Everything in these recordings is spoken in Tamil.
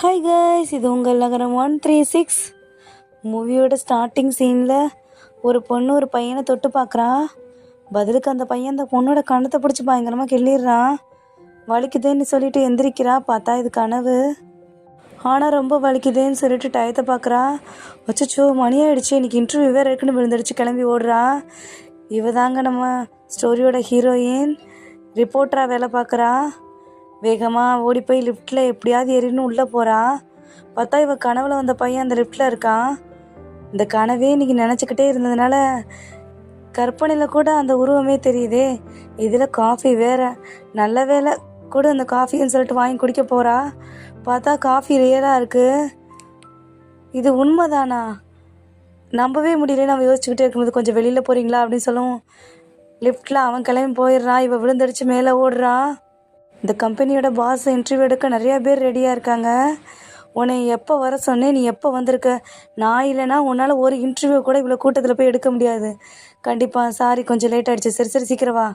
ஹாய் கைஸ் இது உங்கள் நகரம் ஒன் த்ரீ சிக்ஸ் மூவியோட ஸ்டார்டிங் சீனில் ஒரு பொண்ணு ஒரு பையனை தொட்டு பார்க்குறா. பதிலுக்கு அந்த பையன் அந்த பொண்ணோட கணத்தை பிடிச்சி பயங்கரமாக கிள்ளிடுறான் வலிக்குதேன்னு சொல்லிட்டு எந்திரிக்கிறா பார்த்தா இது கனவு. ஆனால் ரொம்ப வலிக்குதேன்னு சொல்லிட்டு டயத்தை பார்க்குறா. வச்சச்சோ மணி ஆகிடுச்சு இன்றைக்கி இன்டர்வியூ வேறு இருக்குன்னு விழுந்துடுச்சு கிளம்பி ஓடுறா. இவ தாங்க நம்ம ஸ்டோரியோட ஹீரோயின் ரிப்போர்ட்டராக வேலை பார்க்குறா. வேகமாக ஓடி போய் லிஃப்ட்டில் எப்படியாவது ஏறின்னு உள்ளே போகிறா பார்த்தா இவன் கனவில் வந்த பையன் அந்த லிஃப்ட்டில் இருக்கான். இந்த கனவே இன்றைக்கி நினச்சிக்கிட்டே இருந்ததுனால கற்பனையில் கூட அந்த உருவமே தெரியுதே. இதில் காஃபி வேற. நல்ல வேலை கூட அந்த காஃபின்னு சொல்லிட்டு வாங்கி குடிக்க போகிறா பார்த்தா காஃபி ரியலாக இருக்குது இது உண்மைதானா? நம்பவே முடியல. நம்ம யோசிச்சுக்கிட்டே இருக்கும்போது கொஞ்சம் வெளியில் போகிறீங்களா அப்படின்னு சொல்லவும் லிஃப்ட்டில் அவன் கிளம்பி போயிடுறான். இவள் விழுந்தடிச்சு மேலே ஓடுறான் இந்த கம்பெனியோட பாஸ் இன்டர்வியூ எடுக்க நிறையா பேர் ரெடியாக இருக்காங்க. உன்னை எப்போ வர சொன்னேன் நீ எப்போ வந்திருக்க? நான் இல்லைன்னா உன்னால் ஒரு இன்டர்வியூ கூட இவ்வளோ கூட்டத்தில் போய் எடுக்க முடியாது. கண்டிப்பாக சாரி கொஞ்சம் லேட் ஆகிடுச்சு சரி சரி சீக்கிரம் வா.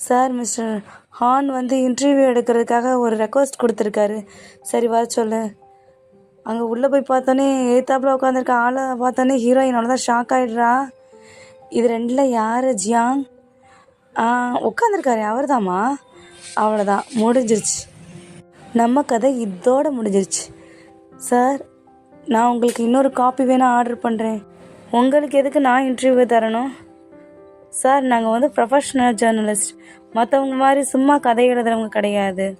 சார் மிஸ்டர் ஹான் வந்து இன்டர்வியூ எடுக்கிறதுக்காக ஒரு ரெக்வஸ்ட் கொடுத்துருக்காரு. சரி வர சொல்லு. அங்கே உள்ளே போய் பார்த்தோன்னே ஏத்தாப்பில் உட்காந்துருக்க ஆளை பார்த்தோன்னே ஹீரோயினோட தான் ஷாக் ஆகிடுறா இது ரெண்டில் யார்? ஜியாங்? உட்காந்துருக்காரு அவர் தாம்மா அவ்வளோதான் முடிஞ்சிருச்சு. நம்ம கதை இதோடு முடிஞ்சிருச்சு. சார் நான் உங்களுக்கு இன்னொரு காப்பி வேணால் ஆர்டர் பண்ணுறேன் உங்களுக்கு எதுக்கு நான் இன்டர்வியூ தரணும்? சார் நாங்கள் வந்து ப்ரொஃபஷ்னல் ஜேர்னலிஸ்ட் மற்றவங்க மாதிரி சும்மா கதை எழுதுறவங்க கிடையாது.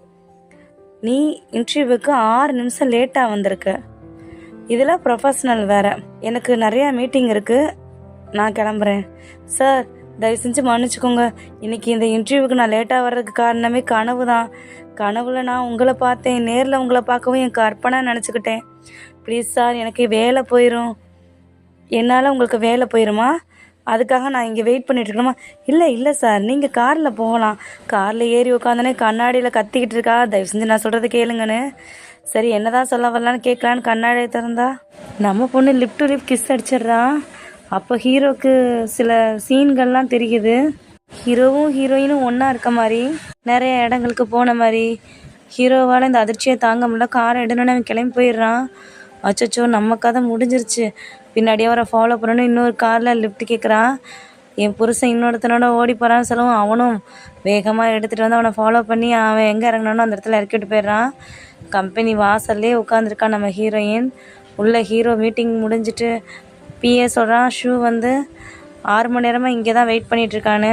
நீ இன்டர்வியூவுக்கு ஆறு நிமிஷம் லேட்டாக வந்திருக்க. இதில் ப்ரொஃபஷ்னல் வேறு. எனக்கு நிறையா மீட்டிங் இருக்குது நான் கிளம்புறேன். சார் தயவு செஞ்சு மன்னிச்சுக்கோங்க. இன்னைக்கு இந்த இன்டர்வியூவுக்கு நான் லேட்டாக வர்றதுக்கு காரணமே கனவு தான் கனவுல நான் உங்களை பார்த்தேன். நேரில் உங்களை பார்க்கவும் என் கற்பனை நினச்சிக்கிட்டேன். ப்ளீஸ் சார் எனக்கு வேலை போயிடும் என்னால் உங்களுக்கு வேலை போயிடுமா அதுக்காக நான் இங்கே வெயிட் பண்ணிகிட்டு இருக்கணுமா? இல்லை இல்லை சார் நீங்கள் காரில் போகலாம். காரில் ஏறி உட்காந்தனே கண்ணாடியில் கத்திக்கிட்டு இருக்கா? தயவு செஞ்சு நான் சொல்கிறது கேளுங்கன்னு. சரி என்ன தான் சொல்ல வரலான்னு கேட்கலான்னு கண்ணாடியை திறந்தா? நம்ம பொண்ணு லிப் டு லிப் கிஸ் அடிச்சிடுறான் அப்போ ஹீரோக்கு சில சீன்கள்லாம் தெரியுது. ஹீரோவும் ஹீரோயினும் ஒன்றா இருக்க மாதிரி நிறைய இடங்களுக்கு போன மாதிரி ஹீரோவால் இந்த அதிர்ச்சியை தாங்க முடியல. காரை எடுனோன்னு அவன் கிளம்பி போயிடுறான். அச்சோச்சோ நம்ம கதை முடிஞ்சிருச்சு. பின்னாடியே அவரை ஃபாலோ பண்ணணும் இன்னொரு காரில் லிஃப்ட் கேட்குறான் என் புருஷன் இன்னொருத்தனோட ஓடி போகிறான்னு சொல்லவும். அவனும் வேகமாக எடுத்துகிட்டு வந்து அவனை ஃபாலோ பண்ணி அவன் எங்கே இறங்கணும்னு அந்த இடத்துல இறக்கிட்டு போயிடுறான். கம்பெனி வாசல்லே உட்காந்துருக்கான் நம்ம ஹீரோயின் உள்ள ஹீரோ மீட்டிங் முடிஞ்சிட்டு பிஏ சொல்கிறான் ஷூ வந்து ஆறு மணி நேரமாக இங்கே தான் வெயிட் பண்ணிட்டு இருக்கான்னு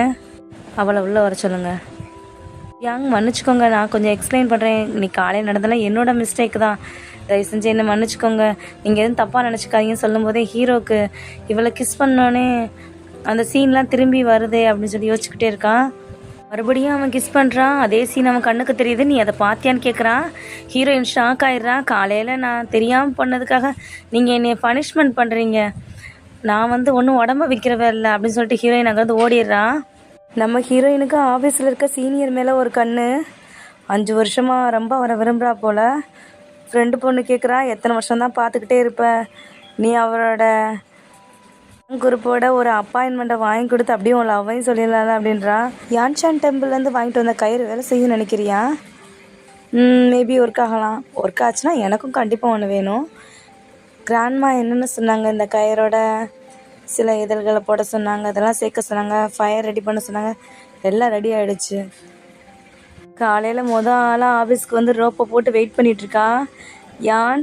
அவளை உள்ளே வர சொல்லுங்கள் யாங் மன்னிச்சுக்கோங்க நான் கொஞ்சம் எக்ஸ்பிளைன் பண்ணுறேன் இன்னைக்கு காலையில் நடந்தெல்லாம் என்னோட மிஸ்டேக் தான். தயவு செஞ்சு என்ன மன்னிச்சுக்கோங்க. நீங்கள் எதுவும் தப்பாக நினச்சிக்காதீங்கன்னு சொல்லும்போதே ஹீரோக்கு இவளை கிஸ் பண்ணோன்னே அந்த சீன்லாம் திரும்பி வருதே அப்படின்னு சொல்லி யோசிச்சுக்கிட்டே இருக்கான். மறுபடியும் அவன் கிஸ் பண்ணுறான் அதே சீன் அவன் கண்ணுக்கு தெரியுது. நீ அதை பார்த்தியான்னு கேட்குறான் ஹீரோயின் ஷாக் ஆயிடுறான் காலையில் நான் தெரியாமல் பண்ணதுக்காக நீங்கள் என்னை பனிஷ்மெண்ட் பண்ணுறீங்க நான் வந்து ஒன்றும் உடம்ப விற்கிறவ இல்லை அப்படின்னு சொல்லிட்டு ஹீரோயின் அங்கேருந்து ஓடிடுறான் நம்ம ஹீரோயினுக்கு ஆஃபீஸில் இருக்க சீனியர் மேலே ஒரு கண்ணு. அஞ்சு வருஷமாக ரொம்ப அவரை விரும்புகிறா போல். ஃப்ரெண்டு பொண்ணு கேட்குறா எத்தனை வருஷம்தான் பார்த்துக்கிட்டே இருப்ப? நீ அவரோட குறிப்போட ஒரு அப்பாயின்மெண்ட்டை வாங்கி கொடுத்து அப்படியே உன் லவ்வையும் சொல்லிடலாம் அப்படின்றா. யான்ஷான் டெம்பிள்லேருந்து வாங்கிட்டு வந்த கயிறு வேலை செய்ய நினைக்கிறியா? மேபி ஒர்க் ஆகலாம். ஒர்க் ஆச்சுன்னா எனக்கும் கண்டிப்பாக ஒன்று வேணும். கிராண்ட்மா என்னென்ன சொன்னாங்க? இந்த கயரோட சில இதழ்களை போட சொன்னாங்க. அதெல்லாம் சேர்க்க சொன்னாங்க. ஃபயர் ரெடி பண்ண சொன்னாங்க. எல்லாம் ரெடி ஆகிடுச்சு காலையில் மொதல் ஆளாக ஆஃபீஸ்க்கு வந்து ரோப்பை போட்டு வெயிட் பண்ணிகிட்ருக்கா யான்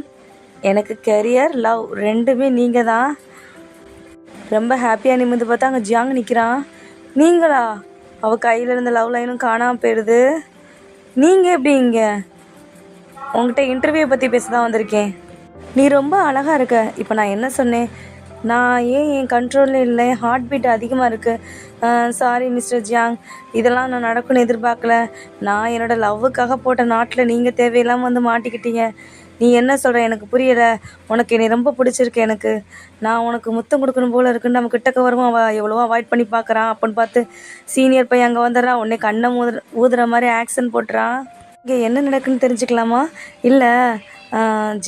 எனக்கு கெரியர் லவ் ரெண்டுமே நீங்கள் தான் ரொம்ப ஹாப்பியாக நிமிர்ந்து பார்த்தா அங்கே ஜியாங் நிற்கிறான் நீங்களா? அவள் கையில் இருந்த லவ் லைனும் காணாமல் போயிடுது. நீங்கள் எப்படி இங்கே? உங்ககிட்ட இன்டர்வியூ பற்றி பேச தான் வந்திருக்கேன். நீ ரொம்ப அழகாக இருக்க. இப்போ நான் என்ன சொன்னேன்? நான் ஏன் என் கண்ட்ரோலில் இல்லை? ஹார்ட் பீட் அதிகமாக இருக்குது சாரி மிஸ்டர் ஜியாங் இதெல்லாம் நான் நடக்கும்னு எதிர்பார்க்கல. நான் என்னோடய லவ்வுக்காக போட்ட நாட்டில் நீங்கள் தேவையில்லாமல் வந்து மாட்டிக்கிட்டீங்க. நீ என்ன சொல்கிற எனக்கு புரியலை. உனக்கு என்னை ரொம்ப பிடிச்சிருக்கு எனக்கு. நான் உனக்கு முத்தம் கொடுக்கணும் போல இருக்குன்னு நம்ம கிட்டக்க வருவோம் அவள் எவ்வளோவா அவாய்ட் பண்ணி பார்க்குறான். அப்படின்னு பார்த்து சீனியர் பையன் அங்கே வந்துடுறான் உடனே கண்ணை ஊதுற ஊதுற மாதிரி ஆக்ஷன் போட்டுறான். இங்கே என்ன நடக்குன்னு தெரிஞ்சுக்கலாமா? இல்லை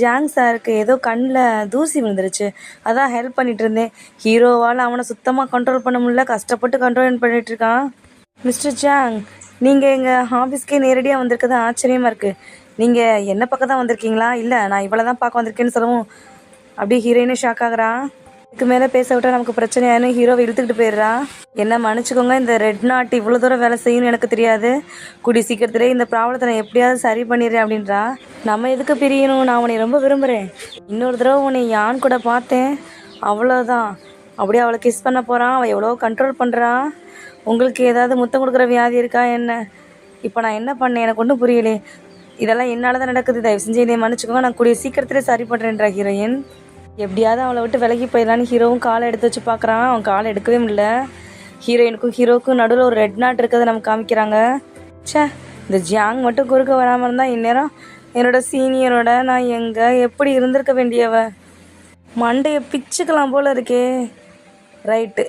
ஜாங் சாருக்கு ஏதோ கண்ணில் தூசி விழுந்துருச்சு. அதான் ஹெல்ப் பண்ணிட்டு இருந்தேன். ஹீரோவால் அவனை சுத்தமாக கண்ட்ரோல் பண்ண முடியல. கஷ்டப்பட்டு கண்ட்ரோல் பண்ணிட்டு இருக்கான். மிஸ்டர் ஜாங் நீங்கள் எங்கள் ஆஃபீஸ்க்கே நேரடியாக வந்திருக்கிறது ஆச்சரியமாக இருக்குது நீங்கள் என்ன பக்கம் தான் வந்திருக்கீங்களா? இல்லை நான் இவ்வளோ தான் பார்க்க வந்திருக்கேன்னு சொல்லவும் அப்படியே ஹீரோயினும் ஷாக் ஆகுறான் இதுக்கு மேலே பேச விட்டா நமக்கு பிரச்சனையானு ஹீரோவை இழுத்துக்கிட்டு போயிடுறா. என்ன மன்னிச்சுக்கோங்க இந்த ரெட் நாட் இவ்வளோ தூரம் வேலை செய்யணும்னு எனக்கு தெரியாது. கூடி சீக்கிரத்திலே இந்த ப்ராப்ளத்தை நான் எப்படியாவது சரி பண்ணிடுறேன் அப்படின்றா. நம்ம எதுக்கு பிரியணும்? நான் உன்னை ரொம்ப விரும்புகிறேன் இன்னொரு தடவை உன்னை யான் கூட பார்த்தேன். அவ்வளோதான் அப்படியே அவளை கிஸ் பண்ண போகிறான் அவள் எவ்வளோ கண்ட்ரோல் பண்ணுறான் உங்களுக்கு ஏதாவது முத்தம் கொடுக்குற வியாதி இருக்கா என்ன? இப்போ நான் என்ன பண்ணேன்? எனக்கு ஒன்றும் புரியலே. இதெல்லாம் என்னால் தான் நடக்குது. தயவு செஞ்சு என்னை மன்னிச்சுக்கோங்க. நான் கூடிய சீக்கிரத்திலே சரி பண்ணுறேன்ற ஹீரோயின் எப்படியாவது அவளை விட்டு விலகி போயிடலான்னு ஹீரோவும் காலை எடுத்து வச்சு பார்க்குறான். அவன் காலை எடுக்கவே முடியல. ஹீரோயினுக்கும் ஹீரோவுக்கும் நடுவில் ஒரு ரெட் நாட் இருக்கிறத நம்ம காமிக்கிறாங்க. ச்சே இந்த ஜியாங் மட்டும் குறுக்க வராமல் இருந்தால் இந்நேரம் என்னோட சீனியரோட நான் எங்கே எப்படி இருந்திருக்க வேண்டியவ? மண்டையை பிச்சுக்கலாம் போல் இருக்கே. ரைட்டு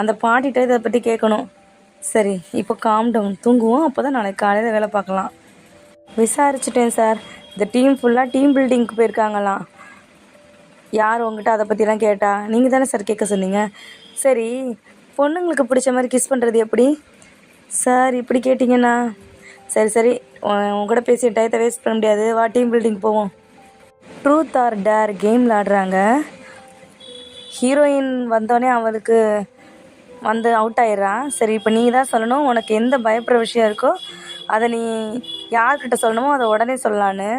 அந்த பாட்டிகிட்ட இதை பற்றி கேட்கணும். சரி இப்போ காம் டவுன் தூங்குவோம் அப்போ தான் நாளைக்கு காலையில் வேலை பார்க்கலாம். விசாரிச்சிட்டேன் சார். இந்த டீம் ஃபுல்லாக டீம் பில்டிங்க்கு போயிருக்காங்களாம். யார் உங்ககிட்ட அதை பற்றிலாம் கேட்டா? நீங்கள் தானே சார் கேட்க சொன்னீங்க. சரி பொண்ணுங்களுக்கு பிடிச்ச மாதிரி கிஸ் பண்ணுறது எப்படி? சார் இப்படி கேட்டிங்கன்னா? சரி சரி. உங்ககிட்ட பேசி டயத்தை வேஸ்ட் பண்ண முடியாது. வா டீம் பில்டிங் போவோம். ட்ரூத் ஆர் டேர் கேம் விளாடுறாங்க ஹீரோயின் வந்தோடனே அவளுக்கு வந்து அவுட் ஆயிடுறான் சரி இப்போ நீ தான் சொல்லணும். உனக்கு எந்த பயப்படுற விஷயம் இருக்கோ அதை நீ யார்கிட்ட சொல்லணுமோ அதை உடனே சொல்லலான்னு.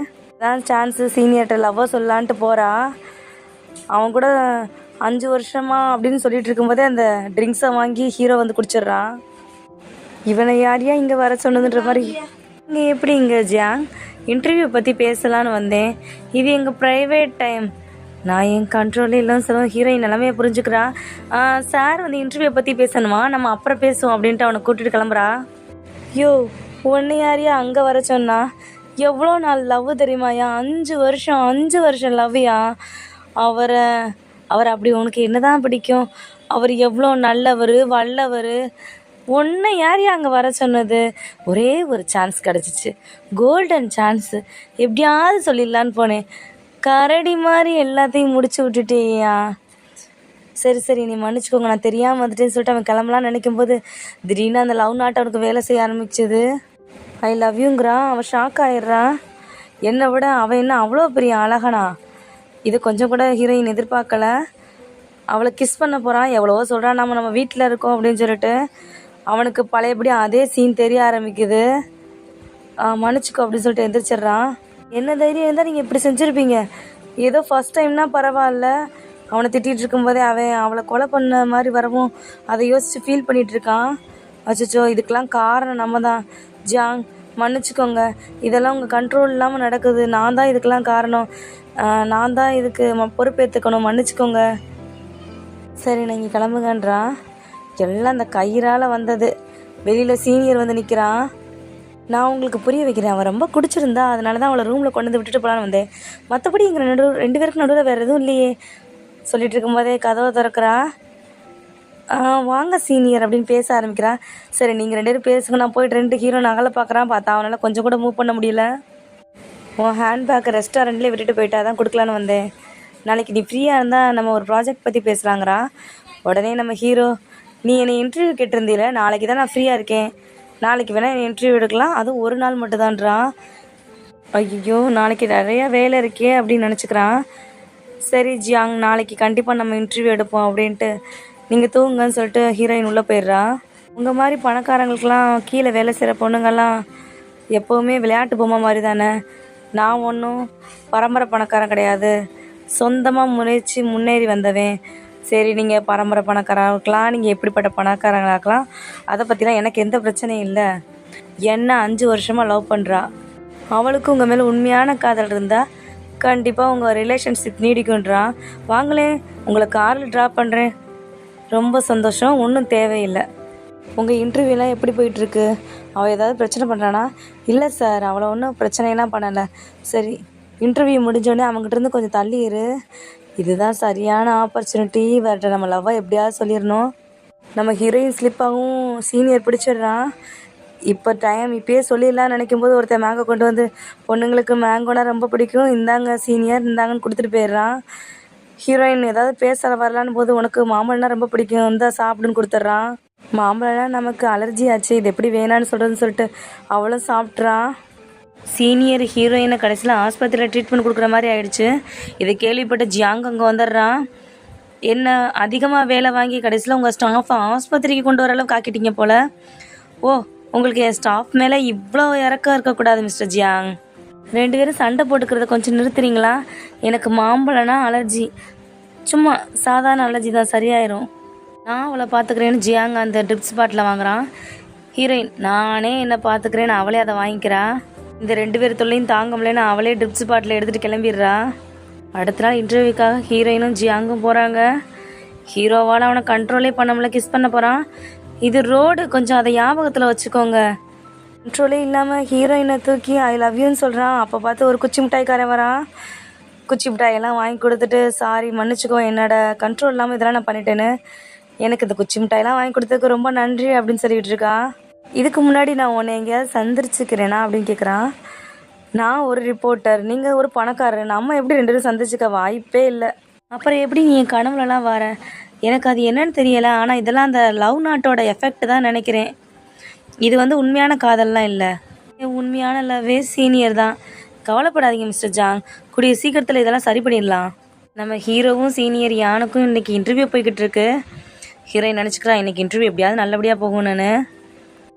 தான் சான்ஸு சீனியர்கிட்ட லவ்வாக சொல்லலான்ட்டு போகிறா அவன் கூட அஞ்சு வருஷமா அப்படின்னு சொல்லிட்டு இருக்கும்போதே அந்த ட்ரிங்க்ஸை வாங்கி ஹீரோ வந்து குடிச்சிடுறான். இவனை யாரையா இங்கே வர சொன்னதுன்ற மாதிரி? இங்கே எப்படி இங்கே ஜியாங்? இன்டர்வியூ பற்றி பேசலான்னு வந்தேன். இது எங்கள் ப்ரைவேட் டைம் நான் என் கண்ட்ரோலே இல்லைன்னு சொல்லுவோம் ஹீரோயின் நிலமையை புரிஞ்சுக்கிறா சார் வந்து இன்டர்வியூ பற்றி பேசணுமா? நம்ம அப்புறம் பேசுவோம் அப்படின்ட்டு அவனை கூட்டிட்டு கிளம்புறா. யோ உன்னை யாரையா அங்கே வர சொன்னா? எவ்வளோ நாள் லவ் தெரியுமாயா? அஞ்சு வருஷம் அஞ்சு வருஷம் லவ்யா அவரை அவர் அப்படி உனக்கு என்னதான் பிடிக்கும்? அவர் எவ்வளோ நல்லவர் வல்லவர். ஒன்று யார் அங்கே வர சொன்னது? ஒரே ஒரு சான்ஸ் கிடச்சிச்சு. கோல்டன் சான்ஸு எப்படியாவது சொல்லிடலான்னு போனேன். கரடி மாதிரி எல்லாத்தையும் முடிச்சு விட்டுட்டேயா? சரி சரி நீ மன்னிச்சுக்கோங்க. நான் தெரியாமல் வந்துட்டேன்னு சொல்லிட்டு அவன் கிளம்பலான்னு நினைக்கும் போது திடீர்னு அந்த லவ் நாட்டை அவனுக்கு வேலை செய்ய ஆரம்பிச்சது. ஐ லவ் யூங்கிறான் அவன் ஷாக் ஆயிடுறான். என்னை விட அவன் என்ன அவ்வளோ பெரிய அழகனா இது கொஞ்சம் கூட ஹீரோயின் எதிர்பார்க்கல. அவளை கிஸ் பண்ண போகிறான் எவ்வளவோ சொல்கிறான் நம்ம நம்ம வீட்டில் இருக்கோம் அப்படின்னு சொல்லிட்டு அவனுக்கு பழையபடி அதே சீன் தெரிய ஆரம்பிக்குது. மன்னிச்சுக்கோ அப்படின்னு சொல்லிட்டு எந்திரிச்சிடுறான். என்ன தைரியம் இருந்தால் நீங்கள் இப்படி செஞ்சுருப்பீங்க. ஏதோ ஃபர்ஸ்ட் டைம்னா பரவாயில்ல. அவனை திட்டிகிட்டு இருக்கும்போதே அவன் அவளை கொலை பண்ண மாதிரி வரவும் அதை யோசித்து ஃபீல் பண்ணிகிட்ருக்கான் இருக்கான். இதுக்கெலாம் காரணம் நம்ம தான் ஜாங் மன்னிச்சுக்கோங்க. இதெல்லாம் உங்கள் கண்ட்ரோல் இல்லாமல் நடக்குது. நான் தான் இதுக்கெல்லாம் காரணம். நான் தான் இதுக்கு ம- பொறுப்பேற்றுக்கணும் மன்னிச்சுக்கோங்க. சரி நீங்கள் கிளம்புங்கன்றான் எல்லாம் அந்த கயிறால் வந்தது. வெளியில் சீனியர் வந்து நிற்கிறான் நான் உங்களுக்கு புரிய வைக்கிறேன். அவன் ரொம்ப குடிச்சிருந்தா. அதனால தான் அவளை ரூமில் கொண்டு வந்து விட்டுட்டு போகலான்னு வந்தேன். மற்றபடி எங்கள் நடு ரெண்டு பேருக்கு நடுவில் வேறு எதுவும் இல்லையே. சொல்லிட்டு இருக்கும்போதே கதவை திறக்கிறா. வாங்க சீனியர் அப்படின்னு பேச ஆரம்பிக்கிறான். சரி நீங்கள் ரெண்டு பேரும் பேசுங்க. நான் போயிட்டு ரெண்டு ஹீரோ நகலை பார்க்குறான் பார்த்தா அவனால் கொஞ்சம் கூட மூவ் பண்ண முடியல. உன் ஹேண்ட்பேக்கை ரெஸ்டாரண்ட்லேயே விட்டுட்டு போயிட்டா தான் கொடுக்கலான்னு வந்தேன். நாளைக்கு நீ ஃப்ரீயாக இருந்தால் நம்ம ஒரு ப்ராஜெக்ட் பற்றி பேசுகிறாங்கிறா உடனே நம்ம ஹீரோ நீ என்னை இன்டர்வியூ கேட்டிருந்தீல நாளைக்கு தான் நான் ஃப்ரீயாக இருக்கேன். நாளைக்கு வேணால் என்னை இன்டர்வியூ எடுக்கலாம். அதுவும் ஒரு நாள் மட்டும்தான்றான் ஐயோ நாளைக்கு நிறையா வேலை இருக்கே அப்படின்னு நினச்சிக்கிறான். சரி ஜியாங் நாளைக்கு கண்டிப்பாக நம்ம இன்டர்வியூ எடுப்போம் அப்படின்ட்டு நீங்கள் தூங்குங்கன்னு சொல்லிட்டு ஹீரோயின் உள்ளே போயிடுறா. உங்கள் மாதிரி பணக்காரங்களுக்கெல்லாம் கீழே வேலை செய்கிற பொண்ணுங்கெல்லாம் எப்போவுமே விளையாட்டு பொம்மை மாதிரி தானே நான் ஒன்றும் பரம்பரை பணக்காரன் கிடையாது. சொந்தமாக முயற்சி முன்னேறி வந்தவன். சரி நீங்கள் பரம்பரை பணக்காரங்களா இருக்கலாம் நீங்கள் எப்படிப்பட்ட பணக்காரங்களாக்கலாம் அதை பற்றிலாம் எனக்கு எந்த பிரச்சனையும் இல்லை. என்ன அஞ்சு வருஷமாக லவ் பண்ணுறா அவளுக்கு உங்கள் மேலே உண்மையான காதல் இருந்தால் கண்டிப்பாக உங்கள் ரிலேஷன்ஷிப் நீடிக்குன்றான் வாங்களேன் உங்களை காரில் ட்ராப் பண்ணுறேன் ரொம்ப சந்தோஷம். ஒன்றும் தேவையில்லை. உங்கள் இன்டர்வியூலாம் எப்படி போயிட்டுருக்கு? அவள் ஏதாவது பிரச்சனை பண்ணுறானா இல்லை சார் அவளை ஒன்றும் பிரச்சனையெல்லாம் பண்ணலை. சரி இன்டர்வியூ முடிஞ்சோடனே அவங்ககிட்ட இருந்து கொஞ்சம் தள்ளி இரு. இதுதான் சரியான ஆப்பர்ச்சுனிட்டி வரட்ட நம்ம லவ்வாக எப்படியாவது சொல்லிடணும். நம்ம ஹீரோயின் ஸ்லிப்பாகவும் சீனியர் பிடிச்சிடுறான். இப்போ டைம் இப்பயே சொல்லிடலாம் நினைக்கும் போது ஒருத்தன் மேங்கோ கொண்டு வந்து பொண்ணுங்களுக்கு மேங்கோனா ரொம்ப பிடிக்கும். இந்தாங்க சீனியர் இந்தாங்கன்னு கொடுத்துட்டு போயிடுறான். ஹீரோயின் ஏதாவது பேச வரலான்னு போது உனக்கு மாம்பழம்னா ரொம்ப பிடிக்கும். இந்தா சாப்பிடுன்னு கொடுத்துட்றான் மாம்பழம்னா நமக்கு அலர்ஜி ஆச்சு இது எப்படி வேணான்னு சொல்கிறதுன்னு சொல்லிட்டு அவளும் சாப்பிட்றான் சீனியர் ஹீரோயினை கடைசியில் ஆஸ்பத்திரியில் ட்ரீட்மெண்ட் கொடுக்குற மாதிரி ஆயிடுச்சு. இதை கேள்விப்பட்ட ஜியாங் அங்கே வந்துடுறான் என்ன அதிகமாக வேலை வாங்கி கடைசியில் உங்கள் ஸ்டாஃபை ஆஸ்பத்திரிக்கு கொண்டு வர அளவுக்கு ஆக்கிட்டீங்க போல். ஓ உங்களுக்கு என் ஸ்டாஃப் மேலே இவ்வளோ இறக்கம் இருக்கக்கூடாது மிஸ்டர் ஜியாங். ரெண்டு பேரும் சண்டை போட்டுக்கிறத கொஞ்சம் நிறுத்துறீங்களா? எனக்கு மாம்பழம்னா அலர்ஜி சும்மா சாதாரண அலர்ஜி தான் சரியாயிரும். நான் அவளை பார்த்துக்கிறேன்னு ஜியாங்க அந்த ட்ரிப்ஸ் பாட்டில் வாங்குறான். ஹீரோயின் நானே என்ன பார்த்துக்கிறேன்னு அவளே அதை வாங்கிக்கிறா. இந்த ரெண்டு பேர் தொல்லையும் தாங்க முடியலன்னு அவளே ட்ரிப்ஸ் பாட்டில் எடுத்துகிட்டு கிளம்பிடுறா. அடுத்த நாள் இன்டர்வியூக்காக ஹீரோயினும் ஜியாங்கும் போகிறாங்க ஹீரோவால் அவனை கண்ட்ரோலே பண்ண முடியல கிஸ் பண்ண போகிறான் இது ரோடு கொஞ்சம் அதை ஞாபகத்தில் வச்சுக்கோங்க. கண்ட்ரோலே இல்லாமல் ஹீரோயினை தூக்கி ஐ லவ் யூன்னு சொல்கிறான் அப்போ பார்த்து ஒரு குச்சி மிட்டாய்க்காரன் வரான். குச்சி மிட்டாயெல்லாம் வாங்கி கொடுத்துட்டு சாரி மன்னிச்சுக்கோ என்னோட கண்ட்ரோல் இல்லாமல் இதெல்லாம் நான் பண்ணிட்டேன்னு. எனக்கு இந்த குச்சி மிட்டாயெல்லாம் வாங்கி கொடுத்ததுக்கு ரொம்ப நன்றி அப்படின்னு சொல்லிட்டு இருக்கா? இதுக்கு முன்னாடி நான் உன்னை எங்கேயாவது சந்திரிச்சுக்கிறேனா அப்படின்னு கேட்குறான் நான் ஒரு ரிப்போர்ட்டர் நீங்கள் ஒரு பணக்காரர். நம்ம எப்படி ரெண்டு பேரும் சந்திச்சுக்க வாய்ப்பே இல்லை. அப்புறம் எப்படி நீ என் கனவுலலாம் வர? எனக்கு அது என்னன்னு தெரியலை ஆனால் இதெல்லாம் அந்த லவ் நாட்டோட எஃபெக்ட் தான் நினைக்கிறேன். இது வந்து உண்மையான காதல்லாம் இல்லை. உண்மையான லவ்வே சீனியர் தான். கவலைப்படாதீங்க மிஸ்டர் ஜாங். கூடிய சீக்கிரத்தில் இதெல்லாம் சரி பண்ணிடலாம். நம்ம ஹீரோவும் சீனியர் யானுக்கும் இன்னைக்கு இன்டர்வியூ போய்கிட்டு இருக்கு. ஹீரோயின் நினச்சிக்கிறான் இன்றைக்கி இன்டர்வியூ எப்படியாவது நல்லபடியாக போகணும்னு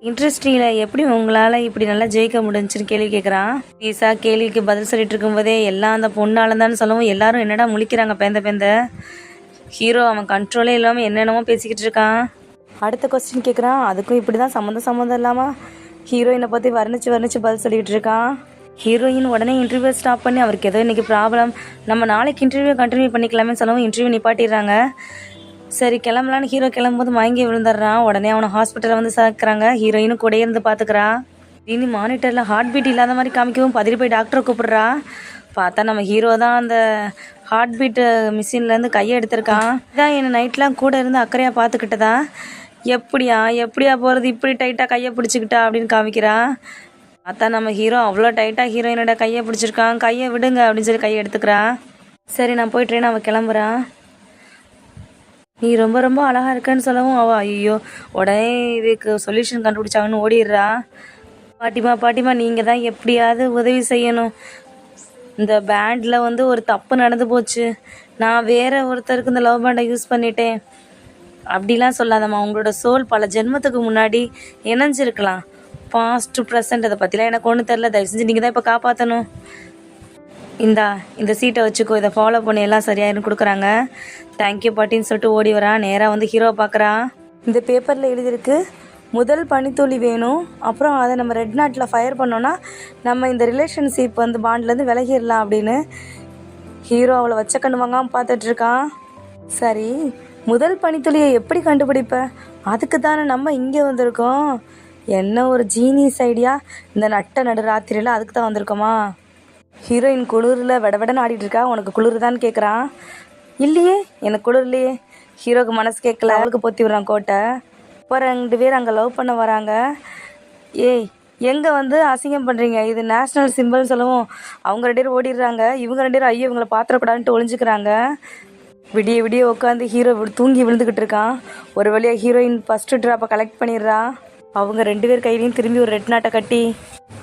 இன்ட்ரெஸ்டிங்கில் எப்படி உங்களால் இப்படி நல்லா ஜெயிக்க முடிஞ்சுன்னு கேள்வி கேட்குறான் ஈசா கேள்விக்கு பதில் சொல்லிட்டு இருக்கும்போதே எல்லாம் அந்த பொண்ணால் தான் சொல்லவும் எல்லாரும் என்னடா முழிக்கிறாங்க பேந்த பேந்த. ஹீரோ அவன் கண்ட்ரோலே இல்லாமல் என்னென்னமோ பேசிக்கிட்டு இருக்கான். அடுத்த கொஸ்டின் கேட்குறான் அதுக்கும் இப்படி தான் சம்மந்தம் சம்மந்தம் இல்லாமல் ஹீரோயினை பற்றி வர்ணிச்சு வர்ணிச்சு பதில் சொல்லிக்கிட்டு இருக்கான். ஹீரோயின் உடனே இன்டர்வியூ ஸ்டாப் பண்ணி அவருக்கு ஏதோ இன்றைக்கி ப்ராப்ளம் நம்ம நாளைக்கு இன்டர்வியூ கண்டினியூ பண்ணிக்கலாமே சொல்லவும் இன்டர்வியூ நிப்பாட்டிடுறாங்க. சரி கிளம்பலான்னு ஹீரோ கிளம்பும்போது மயங்கி விழுந்துடுறான் உடனே அவனை ஹாஸ்பிட்டலில் வந்து சேர்க்குறாங்க. ஹீரோயினும் கூடயே இருந்து பார்த்துக்கிறா. இனி மானிட்டரில் ஹார்ட் பீட் இல்லாத மாதிரி காமிக்கவும் பதிரி போய் டாக்டரை கூப்பிடுறா. பார்த்தா நம்ம ஹீரோ தான் அந்த ஹார்ட் பீட்டு மிஷின்லேருந்து கையை எடுத்திருக்கான். இதான் என்னை நைட்லாம் கூட இருந்து அக்கறையாக பார்த்துக்கிட்டதா? எப்படியா எப்படியா போகிறது இப்படி டைட்டாக கையை பிடிச்சிக்கிட்டா அப்படின்னு காமிக்கிறான் பார்த்தா நம்ம ஹீரோ அவ்வளோ டைட்டாக ஹீரோயினோட கையை பிடிச்சிருக்கான். கையை விடுங்க அப்படின்னு சொல்லி கையை எடுத்துக்கிறான் சரி நான் போயிட்டுறேன்னு அவள் கிளம்புறான் நீ ரொம்ப ரொம்ப அழகாக இருக்கன்னு சொல்லவும் அவள் ஐயோ உடனே இதுக்கு சொல்யூஷன் கண்டுபிடிச்சாங்கன்னு ஓடிடுறா. பாட்டிமா பாட்டிமா நீங்கள் தான் எப்படியாவது உதவி செய்யணும். இந்த பேண்டில் வந்து ஒரு தப்பு நடந்து போச்சு. நான் வேற ஒருத்தருக்கு இந்த லவ் பேண்டை யூஸ் பண்ணிட்டேன். அப்படிலாம் சொல்லாதம்மா. உங்களோட சோல் பல ஜென்மத்துக்கு முன்னாடி இணைஞ்சிருக்கலாம். பாஸ்ட் ப்ரெசண்ட் அதை பற்றிலாம் எனக்கு ஒன்றும் தெரில தயவு செஞ்சு நீங்கள் தான் இப்போ காப்பாற்றணும் இந்தா இந்த சீட்டை வச்சுக்கோ. இதை ஃபாலோ பண்ணி எல்லாம் சரியாயிரும் கொடுக்குறாங்க. தேங்க்யூ பாட்டின்னு சொல்லிட்டு ஓடி வரா. நேராக வந்து ஹீரோவை பார்க்குறா இந்த பேப்பரில் எழுதியிருக்கு முதல் பனித்துளி வேணும். அப்புறம் அதை நம்ம ரெட் நாட்டில் ஃபயர் பண்ணோன்னா நம்ம இந்த ரிலேஷன்ஷிப் வந்து பாண்ட்லேருந்து விலகிடலாம் அப்படின்னு ஹீரோ அவளை வச்ச கண்ணு வாங்காமல் பார்த்துட்ருக்கான் சரி முதல் பனித்துளியை எப்படி கண்டுபிடிப்ப? அதுக்கு தானே நம்ம இங்கே வந்திருக்கோம். என்ன ஒரு ஜீனியஸ் ஐடியா இந்த நட்ட நடு ராத்திரியில் அதுக்கு தான் வந்திருக்கோமா? ஹீரோயின் குளிரில் விடவிடன்னு ஆடிட்டு இருக்கா? உனக்கு குளிர் தான் கேட்குறான் இல்லையே எனக்கு குளிர் இல்லையே. ஹீரோக்கு மனசு கேட்கல அவளுக்கு பொத்தி விடுறான் கோட்டை. அப்புறம் ரெண்டு பேர் அங்கே லவ் பண்ண வராங்க. ஏய் எங்கே வந்து அசிங்கம் பண்ணுறீங்க இது நேஷ்னல் சிம்பிள்னு சொல்லவும் அவங்க ரெண்டு பேரும் ஓடிடுறாங்க. இவங்க ரெண்டு பேரும் ஐயோ இவங்களை பாத்திரக்கூடாதுன்ட்டு ஒளிஞ்சுக்கிறாங்க. விடிய விடிய உட்காந்து ஹீரோ தூங்கி விழுந்துக்கிட்டு இருக்கான். ஒரு வழியாக ஹீரோயின் ஃபஸ்ட்டு ட்ராப்பை கலெக்ட் பண்ணிடுறான் அவங்க ரெண்டு பேர் கையிலையும் திரும்பி ஒரு ரெட் நாட்டை கட்டி